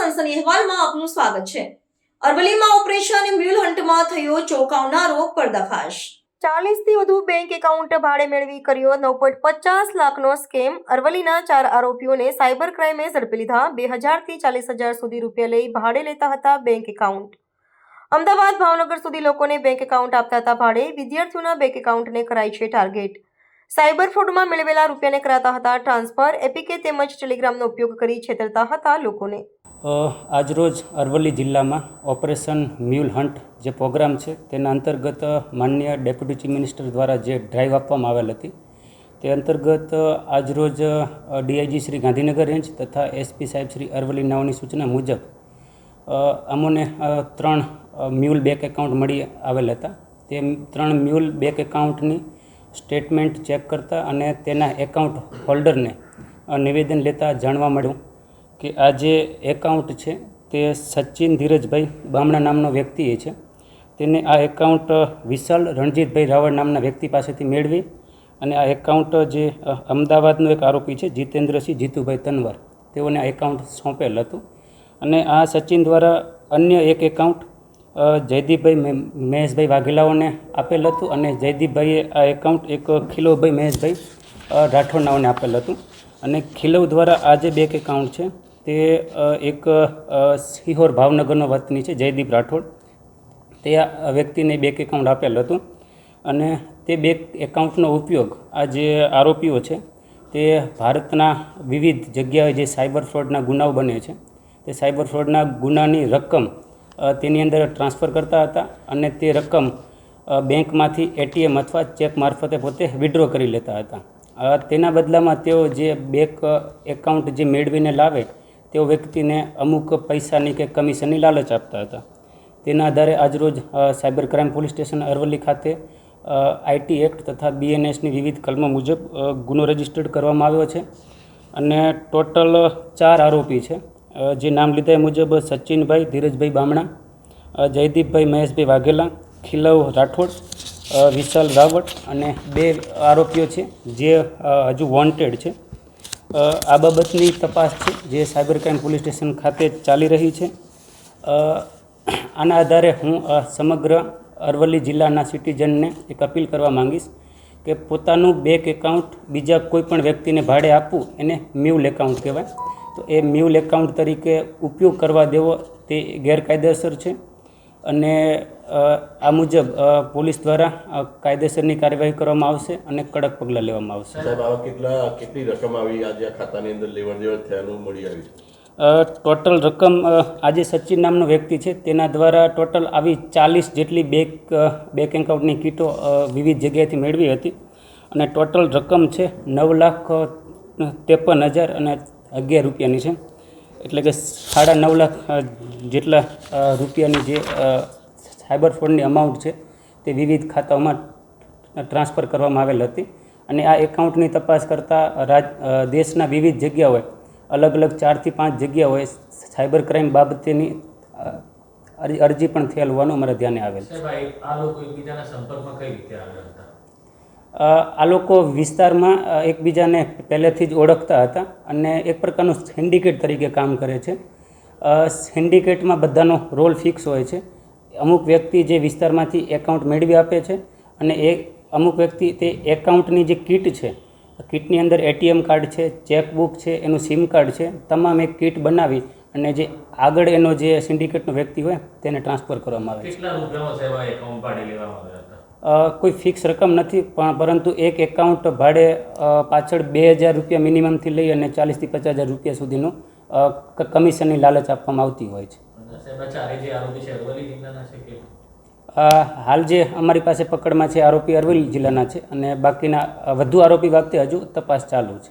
સનસની અહેવાલમાં આપનું સ્વાગત છે. અરવલીમાં ઓપરેશન મ્યુલ હન્ટમાં થયો ચોંકાવનારો પર્દાફાશ. ચાલીસથી વધુ બેંક એકાઉન્ટ ભાડે મેળવી કર્યો નવ પોઈન્ટ પચાસ લાખનો સ્કેમ. અરવલીના ચાર આરોપીઓને સાયબર ક્રાઇમે ઝડપી લીધા. બે હજારથી ચાલીસ હજાર સુધી રૂપિયા લઈ ભાડે લેતા હતા બેંક એકાઉન્ટ. અમદાવાદ ભાવનગર સુધી લોકોને બેંક એકાઉન્ટ આપતા હતા ભાડે. વિદ્યાર્થીઓના બેંક એકાઉન્ટને કરાય છે ટાર્ગેટ. સાયબર ફ્રોડમાં મેળવેલા રૂપિયાને કરાતા હતા ટ્રાન્સફર. એપીકે તેમજ ટેલિગ્રામનો ઉપયોગ કરી છેતરતા હતા લોકોને. આજરોજ અરવલ્લી જિલ્લામાં ઓપરેશન મ્યુલ હન્ટ જે પ્રોગ્રામ છે, તેના અંતર્ગત માનનીય ડેપ્યુટી ચીફ મિનિસ્ટર દ્વારા જે ડ્રાઈવ આપવામાં આવેલ હતી, તે અંતર્ગત આજરોજ ડીઆઈજી શ્રી ગાંધીનગર રેન્જ તથા એસપી સાહેબ શ્રી અરવલ્લી નાઓની સૂચના મુજબ અમોને ત્રણ મ્યુલ બેંક એકાઉન્ટ મળી આવેલ હતા. તે ત્રણ મ્યુલ બેંક એકાઉન્ટની સ્ટેટમેન્ટ ચેક કરતા અને તેના એકાઉન્ટ હોલ્ડરને નિવેદન લેતા જાણવા મળ્યું. કે આ જે એકાઉન્ટ છે તે સચિન ધીરજભાઈ બામણા નામનો વ્યક્તિએ છે. તેને આ એકાઉન્ટ વિશાલ રણજીતભાઈ રાવળ નામના વ્યક્તિ પાસેથી મેળવી અને આ એકાઉન્ટ જે અમદાવાદનો એક આરોપી છે જીતેન્દ્રસિંહ જીતુભાઈ તનવર. તેઓને આ એકાઉન્ટ સોંપેલ હતું. અને આ સચિન દ્વારા અન્ય એક એકાઉન્ટ જયદીપભાઈ મહેશભાઈ વાઘેલાઓને આપેલ હતું અને જયદીપભાઈએ આ એકાઉન્ટ એક ખિલોભાઈ મહેશભાઈ રાઠોડનાઓને આપેલ હતું. અને ખિલવ દ્વારા આ જે બેંક એકાઉન્ટ છે તે એક સિહોર ભાવનગરનો વતની છે, જયદીપ રાઠોડ. તે વ્યક્તિને બેંક એકાઉન્ટ આપેલ હતું અને તે બેંક એકાઉન્ટનો ઉપયોગ આ જે આરોપીઓ છે, તે ભારતના વિવિધ જગ્યાએ જે સાયબર ફ્રોડના ગુનાઓ બને છે, તે સાયબર ફ્રોડના ગુનાની રકમ તેની અંદર ટ્રાન્સફર કરતા હતા અને તે રકમ બેંકમાંથી એટીએમ અથવા ચેક મારફતે પોતે વિડ્રો કરી લેતા હતા. તેના બદલામાં તેઓ જે બેંક એકાઉન્ટ જે મેળવીને લાવે તેઓ વ્યક્તિને અમુક પૈસાની કે કમિશનની લાલચ આપતા હતા. તેના આધારે આજરોજ cyber crime police station Aravalli ખાતે આઈટી એક્ટ તથા બીએનએસની વિવિધ કલમો મુજબ ગુનો રજીસ્ટર્ડ કરવામાં આવ્યો છે અને ટોટલ ચાર આરોપી છે. જે નામ લીધા મુજબ સચિનભાઈ, ધીરજભાઈ બામણા જયદીપભાઈ મહેશભાઈ વાઘેલા, ખિલવ રાઠોડ વિશાલ રાવટ અને બે આરોપીઓ છે જે હજુ વોન્ટેડ છે. આ બાબતની તપાસ છે જે સાયબર ક્રાઇમ પોલીસ સ્ટેશન ખાતે ચાલી રહી છે. આના આધારે હું આ સમગ્ર અરવલ્લી જિલ્લાના સિટીઝનને એક અપીલ કરવા માંગીશ કે પોતાનું બેંક એકાઉન્ટ બીજા કોઈ પણ વ્યક્તિને ભાડે આપવું, એને મ્યુલ એકાઉન્ટ કહેવાય. તો એ મ્યુલ એકાઉન્ટ તરીકે ઉપયોગ કરવા દેવો તે ગેરકાયદેસર છે. અને આ મુજબ પોલીસ દ્વારા કાયદેસરની કાર્યવાહી કરવામાં આવશે અને કડક પગલાં લેવામાં આવશે. સાહેબ આવા કેટલા કેટલી રકમ આવી આજે આ ખાતાની અંદર લેવડ દેવડ થયાનું મળી આવી? ટોટલ રકમ આજે સચિન નામનો વ્યક્તિ છે તેના દ્વારા ટોટલ આવી ચાલીસ જેટલી બેંક બેંક એકાઉન્ટની કીટો વિવિધ જગ્યાએથી મેળવી હતી. અને ટોટલ રકમ છે નવ લાખ ત્રેપન હજાર અને અગિયાર રૂપિયાની છે. એટલે કે સાડા નવ લાખ જેટલા રૂપિયાની જે સાયબર ફ્રોડની અમાઉન્ટ છે, તે વિવિધ ખાતાઓમાં ટ્રાન્સફર કરવામાં આવેલ હતી. અને આ એકાઉન્ટની તપાસ કરતાં રાજ દેશના વિવિધ જગ્યાઓએ, અલગ અલગ ચારથી પાંચ જગ્યાઓએ સાયબર ક્રાઇમ બાબતેની અરજી પણ થયેલ હોવાનું અમારા ધ્યાને આવેલ છે. આ લોકો વિસ્તારમાં એકબીજાને પહેલેથી જ ઓળખતા હતા અને એક પ્રકારનું સિન્ડિકેટ તરીકે કામ કરે છે. સિન્ડિકેટમાં બધાનો રોલ ફિક્સ હોય છે. અમુક વ્યક્તિ જે વિસ્તારમાંથી એકાઉન્ટ મેળવી આપે છે અને એ અમુક વ્યક્તિ તે એકાઉન્ટની જે કીટ છે કીટની અંદર એટીએમ કાર્ડ છે ચેકબુક છે, એનું સિમ કાર્ડ છે, તમામ એક કીટ બનાવી અને જે આગળ એનો જે સિન્ડિકેટનો વ્યક્તિ હોય તેને ટ્રાન્સફર કરવામાં આવે છે. કોઈ ફિક્સ રકમ નથી પણ પરંતુ એક એકાઉન્ટ ભાડે પાછળ બે હજાર રૂપિયા મિનિમમથી લઈ અને ચાલીસથી પચાસ હજાર રૂપિયા સુધીનું કમિશનની લાલચ આપવામાં આવતી હોય છે. હાલ જે અમારી પાસે પકડમાં છે આરોપી અરવલ્લી જિલ્લાના છે અને બાકીના વધુ આરોપી બાબતે હજુ તપાસ ચાલુ છે.